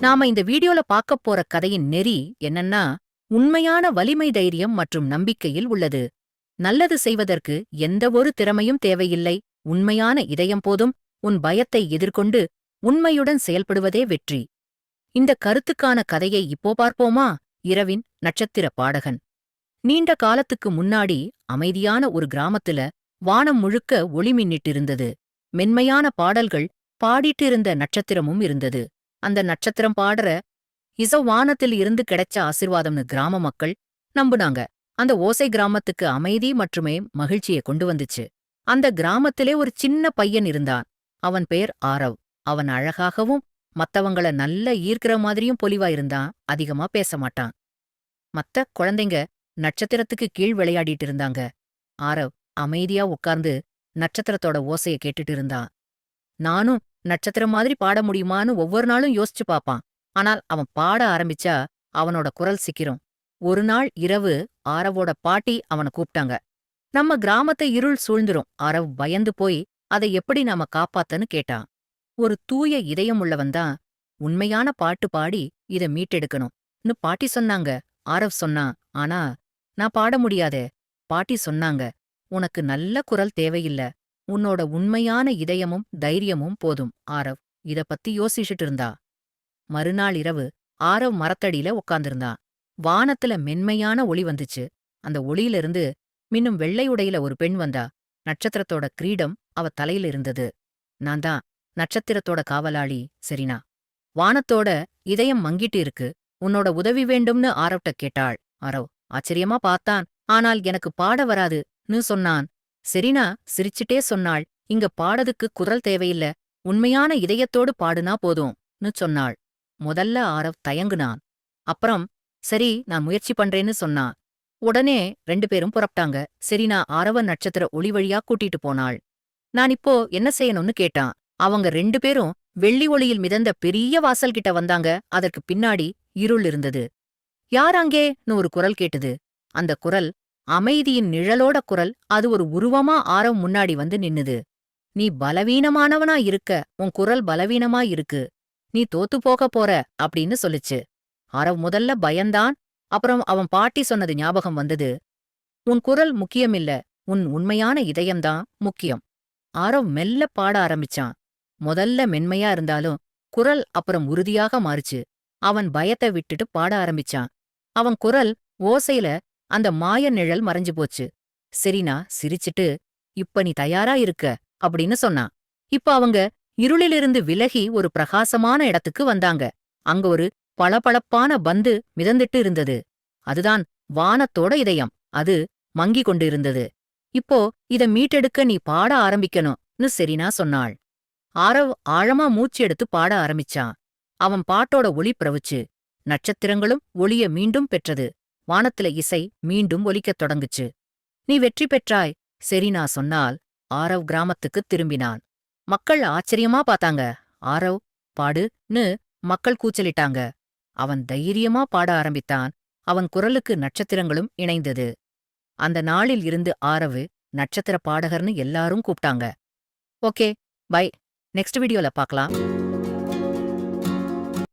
நாம இந்த வீடியோல பார்க்கப் போற கதையின் நெறி என்னன்னா உண்மையான வலிமை தைரியம் மற்றும் நம்பிக்கையில் உள்ளது. நல்லது செய்வதற்கு எந்த ஒரு திறமையும் தேவையில்லை. உண்மையான இதயம் போதும். உன் பயத்தை எதிர்கொண்டு உண்மையுடன் செயல்படுவதே வெற்றி. இந்த கருத்துக்கான கதையை இப்போ பார்ப்போமா? இரவின் நட்சத்திர பாடகன். நீண்ட காலத்துக்கு முன்னாடி அமைதியான ஒரு கிராமத்துல வானம் முழுக்க ஒளி மின்னிட்டிருந்தது. மென்மையான பாடல்கள் பாடிட்டிருந்த நட்சத்திரமும் இருந்தது. அந்த நட்சத்திரம் பாடுற இச வானத்தில் இருந்து கிடைச்ச ஆசிர்வாதம்னு கிராம மக்கள் நம்புனாங்க. அந்த ஓசை கிராமத்துக்கு அமைதி மற்றுமே மகிழ்ச்சியை கொண்டு வந்துச்சு. அந்த கிராமத்திலே ஒரு சின்ன பையன் இருந்தான். அவன் பேர் ஆரவ். அவன் அழகாகவும் மத்தவங்கள நல்ல ஈர்க்கிற மாதிரியும் பொலிவா இருந்தான். அதிகமா பேச மாட்டான். மத்த குழந்தைங்க நட்சத்திரத்துக்கு கீழ் விளையாடிட்டு இருந்தாங்க. ஆரவ் அமைதியா உட்கார்ந்து நட்சத்திரத்தோட ஓசைய கேட்டுட்டு இருந்தான். நானும் நட்சத்திரம் மாதிரி பாட முடியுமான்னு ஒவ்வொரு நாளும் யோசிச்சு பாப்பான் ஆனால் அவன் பாட ஆரம்பிச்சா அவனோட குரல் சிக்கிரும். ஒரு நாள் இரவு ஆரவோட பாட்டி அவனை கூப்பிட்டாங்க நம்ம கிராமத்தை இருள் சூழ்ந்துரும். ஆரவ் பயந்து போய் அதை எப்படி நாம காப்பாத்தன்னு கேட்டான். ஒரு தூய இதயம் உள்ளவன்தான் உண்மையான பாட்டு பாடி இத மீட்டெடுக்கணும்னு பாட்டி சொன்னாங்க. ஆரவ் சொன்னான் ஆனா நான் பாட முடியாதே. பாட்டி சொன்னாங்க. உனக்கு நல்ல குரல் தேவையில்ல. உன்னோட உண்மையான இதயமும் தைரியமும் போதும் ஆரவ். இத பத்தி யோசிச்சுட்டு இருந்தா. மறுநாள் இரவு ஆரவ் மரத்தடியில உட்கார்ந்திருந்தான் வானத்துல மென்மையான ஒளி வந்துச்சு. அந்த ஒளியிலிருந்து மின்னும் வெள்ளையுடையில ஒரு பெண் வந்தா. நட்சத்திரத்தோட கிரீடம் அவ தலையில இருந்தது. நான் தான் நட்சத்திரத்தோட காவலாளி சரினா. வானத்தோட இதயம் மங்கிட்டு இருக்கு. உன்னோட உதவி வேண்டும்னு ஆரவ்ட்ட கேட்டாள். ஆரவ் ஆச்சரியமா பார்த்தான். ஆனால் எனக்கு பாட வராதுன்னு சொன்னான். செரினா சிரிச்சிட்டே சொன்னாள். இங்க பாடதுக்கு குரல் தேவையில்ல. உண்மையான இதயத்தோடு பாடுனா போதும்னு சொன்னாள். முதல்ல ஆரவ் தயங்குனான். அப்புறம் சரி நான் முயற்சி பண்றேன்னு சொன்னான் உடனே ரெண்டு பேரும் புறப்பட்டாங்க. செரினா ஆரவ நட்சத்திர ஒளி வழியா கூட்டிட்டு போனாள். நான் இப்போ என்ன செய்யணும்னு கேட்டான். அவங்க ரெண்டு பேரும் வெள்ளி ஒளியில் மிதந்த பெரிய வாசல் கிட்ட வந்தாங்க. அதற்கு பின்னாடி இருள் இருந்தது. யார் அங்கேன்னு ஒரு குரல் கேட்டது. அந்த குரல் அமைதியின் நிழலோட குரல் அது ஒரு உருவமா ஆரம் முன்னாடி வந்து நின்னுது. நீ பலவீனமானவனா இருக்க உன் குரல் பலவீனமா இருக்கு. நீ தோத்து போக போற அப்படின்னு சொல்லுச்சு. அறவ் முதல்ல பயந்தான் அப்புறம் அவன் பாட்டி சொன்னது ஞாபகம் வந்தது. உன் குரல் முக்கியமில்ல உன் உண்மையான இதயம்தான் முக்கியம். ஆரவ் மெல்ல பாட ஆரம்பிச்சான். முதல்ல மென்மையா இருந்தாலும் குரல் அப்புறம் உறுதியாக மாறுச்சு. அவன் பயத்தை விட்டுட்டு பாட ஆரம்பிச்சான். அவன் குரல் ஓசையில அந்த மாய நிழல் மறைஞ்சு போச்சு. சரினா சிரிச்சிட்டு இப்ப நீ தயாரா இருக்க அப்படின்னு சொன்னான். இப்ப அவங்க இருளிலிருந்து விலகி ஒரு பிரகாசமான இடத்துக்கு வந்தாங்க. அங்க ஒரு பளபளப்பான பந்து மிதந்துட்டு இருந்தது. அதுதான் வானத்தோட இதயம். அது மங்கி கொண்டு இருந்தது இப்போ இத மீட்டெடுக்க நீ பாட ஆரம்பிக்கணும்னு செரினா சொன்னாள். ஆரவ் ஆழமா மூச்சு எடுத்து பாட ஆரம்பிச்சான். அவன் பாட்டோட ஒளி பிரவுச்சு. நட்சத்திரங்களும் ஒளிய மீண்டும் பெற்றது. வானத்துல இசை மீண்டும் ஒலிக்கத் தொடங்குச்சு. நீ வெற்றி பெற்றாய் செரினா சொன்னால் ஆரவ் கிராமத்துக்குத் திரும்பினான். மக்கள் ஆச்சரியமா பார்த்தாங்க. ஆரவ் பாடுன்னு மக்கள் கூச்சலிட்டாங்க. அவன் தைரியமா பாட ஆரம்பித்தான். அவன் குரலுக்கு நட்சத்திரங்களும் இணைந்தது. அந்த நாளில் இருந்து ஆரவு நட்சத்திர பாடகர்னு எல்லாரும் கூப்பிட்டாங்க ஓகே பை. நெக்ஸ்ட் வீடியோல பார்க்கலாம்